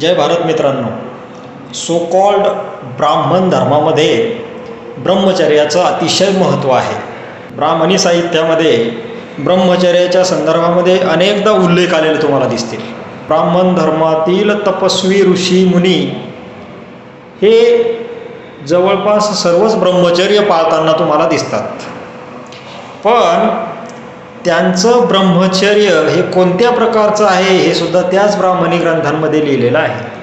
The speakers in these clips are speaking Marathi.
जय भारत मित्रांनो. सो कॉल्ड ब्राह्मण धर्मामध्ये ब्रह्मचर्याचं अतिशय महत्त्व आहे. ब्राह्मणी साहित्यामध्ये ब्रह्मचर्याच्या संदर्भामध्ये अनेकदा उल्लेख आलेले तुम्हाला दिसतील. ब्राह्मण धर्मातील तपस्वी ऋषी मुनी हे जवळपास सर्वच ब्रह्मचर्य पाळताना तुम्हाला दिसतात. पण त्यांचं ब्रह्मचर्य हे कोणत्या प्रकारचं आहे हे सुद्धा त्याच ब्राह्मणी ग्रंथांमध्ये लिहिलेलं आहे.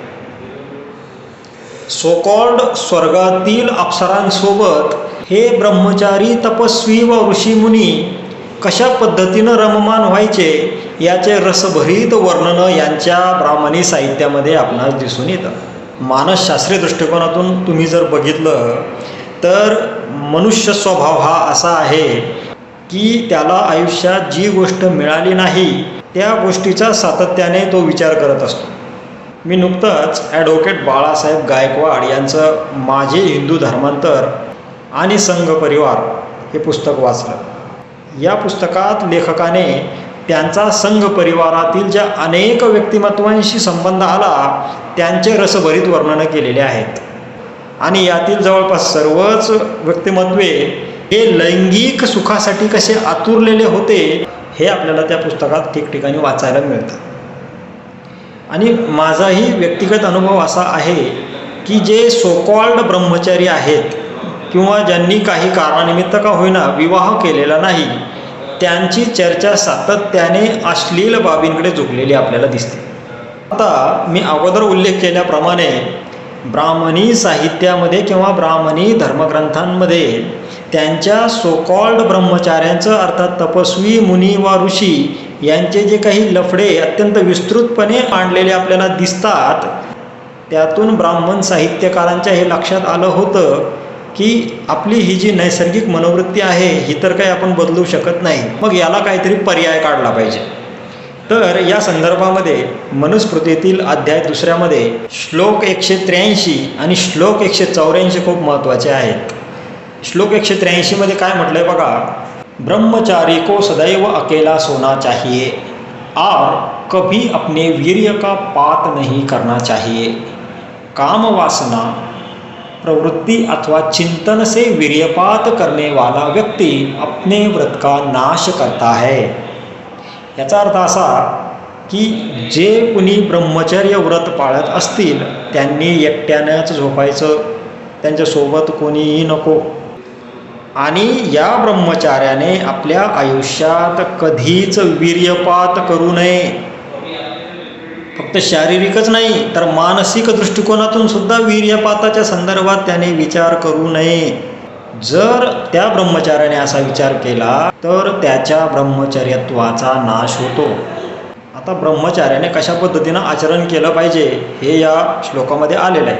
सोकॉल्ड स्वर्गातील अप्सरांसोबत हे ब्रह्मचारी तपस्वी व ऋषीमुनी कशा पद्धतीनं रममान व्हायचे याचे रसभरीत वर्णन यांच्या ब्राह्मणी साहित्यामध्ये आपणास दिसून येतं. मानसशास्त्रीय दृष्टिकोनातून तुम्ही जर बघितलं तर मनुष्य स्वभाव हा असा आहे की त्याला आयुष्यात जी गोष्ट मिळाली नाही त्या गोष्टीचा सातत्याने तो विचार करत असतो. मी नुकतंच ॲडव्होकेट बाळासाहेब गायकवाड यांचं माझे हिंदू धर्मांतर आणि संघ परिवार हे पुस्तक वाचलं. या पुस्तकात लेखकाने त्यांचा संघ परिवारातील ज्या अनेक व्यक्तिमत्वांशी संबंध आला त्यांचे रसभरीत वर्णनं केलेले आहेत. आणि यातील जवळपास सर्वच व्यक्तिमत्वे हे लैंगिक सुखासाठी कसे आतुरलेले होते हे आपल्याला त्या पुस्तकात ठिकठिकाणी वाचायला मिळतं. आणि माझाही व्यक्तिगत अनुभव असा आहे की जे सोकॉल्ड ब्रह्मचारी आहेत किंवा ज्यांनी काही कारणानिमित्त का होईना विवाह केलेला नाही त्यांची चर्चा सातत्याने अश्लील बाबींकडे झुकलेली आपल्याला दिसते. आता मी अगोदर उल्लेख केल्याप्रमाणे ब्राह्मणी साहित्यामध्ये किंवा ब्राह्मणी धर्मग्रंथांमध्ये त्यांच्या सोकॉल्ड ब्रह्मचाऱ्यांचं अर्थात तपस्वी मुनी वा ऋषी यांचे जे काही लफडे अत्यंत विस्तृतपणे मांडलेले आपल्याला दिसतात त्यातून ब्राह्मण साहित्यकारांच्या हे लक्षात आलं होतं की आपली ही जी नैसर्गिक मनोवृत्ती आहे ही तर काही आपण बदलू शकत नाही. मग याला काहीतरी पर्याय काढला पाहिजे. तर या संदर्भामध्ये मनुस्मृतीतील अध्याय दुसऱ्यामध्ये श्लोक एकशे त्र्याऐंशी आणि श्लोक एकशे चौऱ्याऐंशी खूप महत्त्वाचे आहेत. श्लोक एकशे त्र्याऐंशीमध्ये काय म्हटलं आहे बघा ब्रह्मचारी को सदैव अकेला सोना चाहिए और कभी अपने वीर्य का पात नहीं करना चाहिए। काम वासना प्रवृत्ति अथवा चिंतन से वीर्यपात करने वाला व्यक्ति अपने व्रत का नाश करता है। याचा अर्थ असा की जे कुणी ब्रह्मचर्य व्रत पाळत असतील त्यांनी एकट्यानंच झोपायचं त्यांच्यासोबत कोणीही नको। आणि या ब्रह्मचार्याने आपल्या आयुष्यात कधीच वीर्यपात करू नये. फक्त शारीरिकच नाही तर मानसिक दृष्टिकोनातून सुद्धा वीर्यपाताच्या संदर्भात त्याने विचार करू नये. जर त्या ब्रह्मचार्याने असा विचार केला तर त्याच्या ब्रह्मचर्यत्वाचा नाश होतो. आता ब्रह्मचार्याने कशा पद्धतीनं आचरण केलं पाहिजे हे या श्लोकामध्ये आलेलं आहे.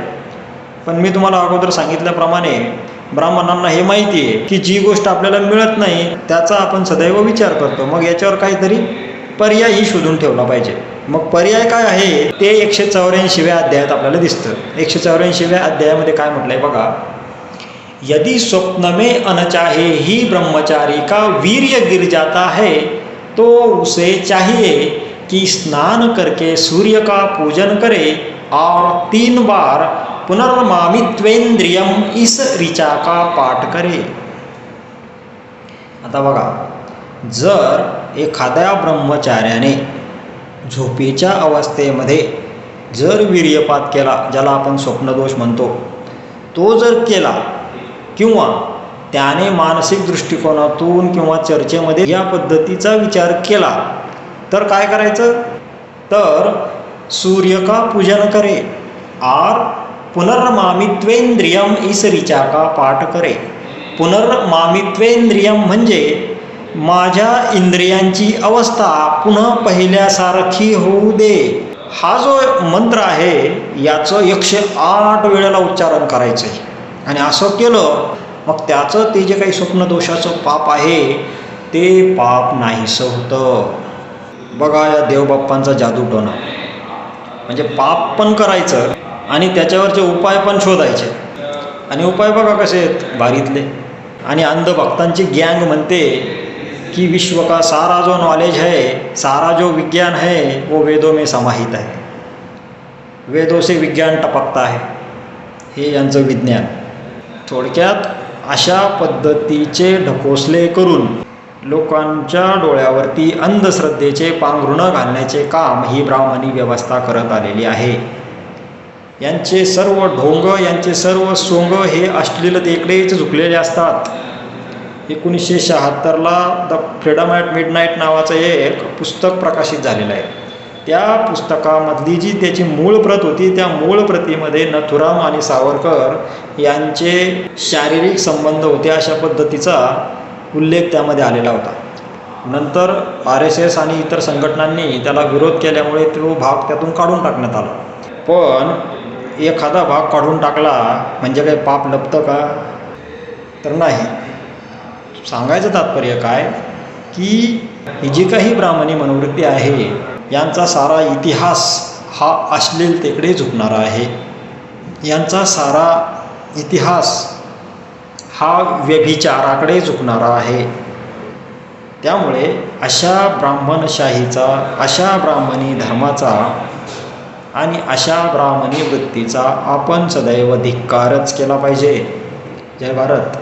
पण मी तुम्हाला अगोदर सांगितल्याप्रमाणे ब्राह्मणांना हे माहिती आहे की जी गोष्ट आपल्याला मिळत नाही त्याचा आपण सदैव विचार करतो. मग याच्यावर काहीतरी पर्यायही शोधून ठेवला पाहिजे. मग पर्याय काय आहे? ते एकशे चौऱ्याऐंशीव्या अध्यायात आपल्याला दिसतं. एकशे चौऱ्याऐंशीव्या अध्यायामध्ये काय म्हटलंय बघा? यदि स्वप्न में अनचाहे ही ब्रह्मचारी का वीर्य गिर जाता है तो उसे चाहिए कि स्नान करके सूर्य का पूजन करे और तीन बार पुनर्मामित्वेंद्रियम इस ऋचा का पाठ करे. आता बघा जर एखाद्या ब्रह्मचार्याने झोपेच्या अवस्थेमध्ये जर वीर्यपात केला ज्याला आपण स्वप्नदोष म्हणतो तो जर केला किंवा त्याने मानसिक दृष्टिकोनातून किंवा चर्चेमध्ये या पद्धतीचा विचार केला तर काय करायचं? तर सूर्य का पूजन करे? आर पुनर्मामित्वेंद्रियम इस का पाठ करे. पुनर्मामित्वेंद्रियम म्हणजे माझ्या इंद्रियांची अवस्था पुन्हा पहिल्यासारखी होऊ दे. हा जो मंत्र आहे याचं एकशे आठ वेळेला उच्चारण करायचं आहे आणि असं केलं मग त्याचं ते जे काही स्वप्नदोषाचं पाप आहे ते पाप नाहीसं होतं. बघा या देवबाप्पांचा जादूटोना म्हणजे पाप पण करायचं आणि त्याच्यावरचे उपाय पण शोधायचे. आणि उपाय बघा कसे आहेत. भारीतले. आणि अंधभक्तांची गँग म्हणते कि विश्व का सारा जो नॉलेज है सारा जो विज्ञान है वो वेदों में समाहित है. वेदों से विज्ञान टपकता है. हे यांचं विज्ञान. थोडक्यात अशा पद्धतीचे ढकोसले करून लोकांच्या डोळ्यावरती अंधश्रद्धेचे पांघरुणं घालण्याचे काम ही ब्राह्मणी व्यवस्था करत आलेली आहे. यांचे सर्व ढोंग यांचे सर्व सोंग हे अश्लीलतेकडेच झुकलेले असतात. एकोणीसशे शहात्तरला the freedom at midnight नावाचं एक पुस्तक प्रकाशित झालेलं आहे. त्या पुस्तकामधली जी त्याची मूळ प्रत होती त्या मूळ प्रतीमध्ये नथुराम आणि सावरकर यांचे शारीरिक संबंध होते अशा पद्धतीचा उल्लेख त्यामध्ये आलेला होता. नंतर आर एस एस आणि इतर संघटनांनी त्याला विरोध केल्यामुळे तो भाग त्यातून काढून टाकण्यात आला. पण एखादा भाग काढून टाकला म्हणजे काही पाप लपतं का? तर नाही. सांगायचं तात्पर्य काय? की ही जी काही ब्राह्मणी मनोवृत्ती आहे यांचा सारा इतिहास हा अश्लीलतेकडे झुकणारा आहे. यांचा सारा इतिहास हा व्यभिचाराकडे झुकणारा आहे. त्यामुळे अशा ब्राह्मणशाहीचा अशा ब्राह्मणी धर्माचा आणि अशा ब्राह्मणी वृत्तीचा आपण सदैव धिक्कारच केला पाहिजे. जय भारत.